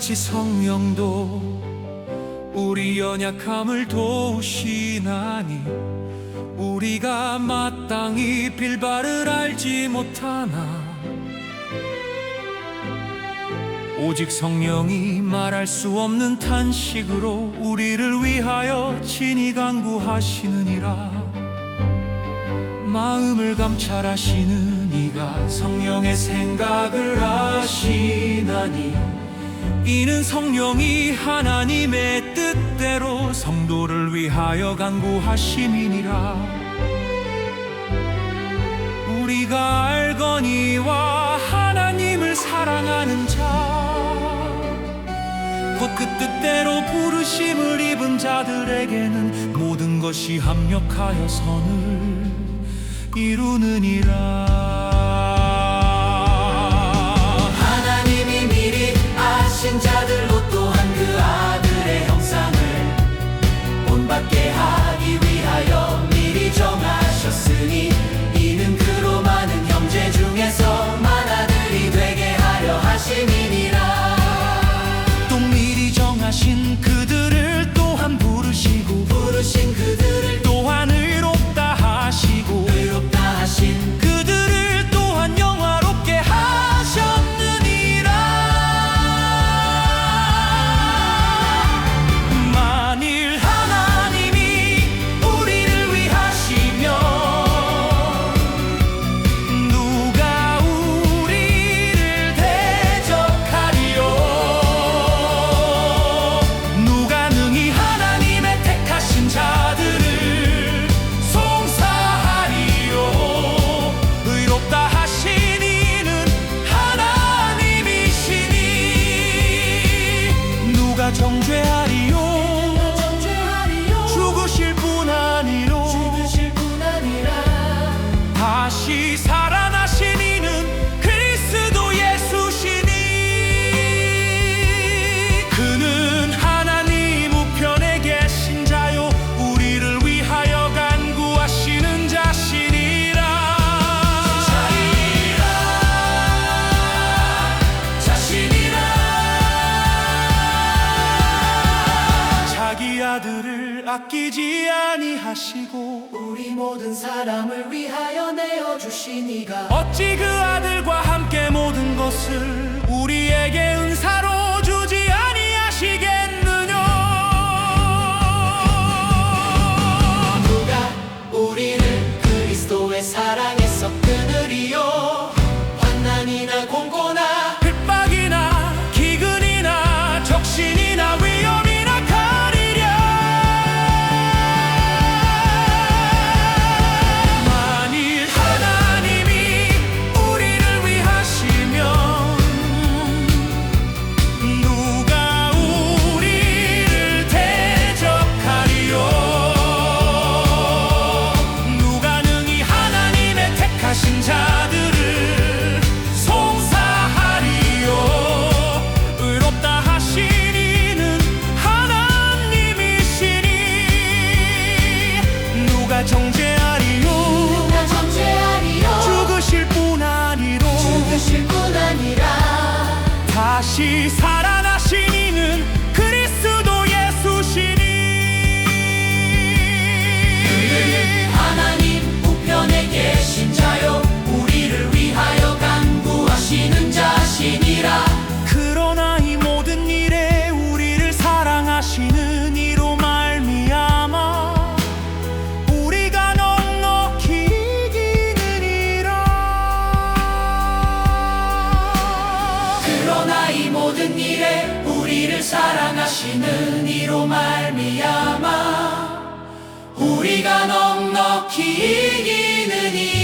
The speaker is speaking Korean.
같이 성령도 우리 연약함을 도우시나니 우리가 마땅히 빌바를 알지 못하나. 오직 성령이 말할 수 없는 탄식으로 우리를 위하여 진히 강구하시느니라. 마음을 감찰하시는 이가 성령의 생각을 아시나니. 이는 성령이 하나님의 뜻대로 성도를 위하여 간구하심이니라. 우리가 알거니와 하나님을 사랑하는 자곧그 뜻대로 부르심을 입은 자들에게는 모든 것이 합력하여 선을 이루느니라. 나라들을 아끼지 아니하시고 우리 모든 사람을 위하여 내어 주시니가. 어찌 그 아들과 함께 모 우리를 사랑하시는 이로 말미암아 우리가 넉넉히 이기는 이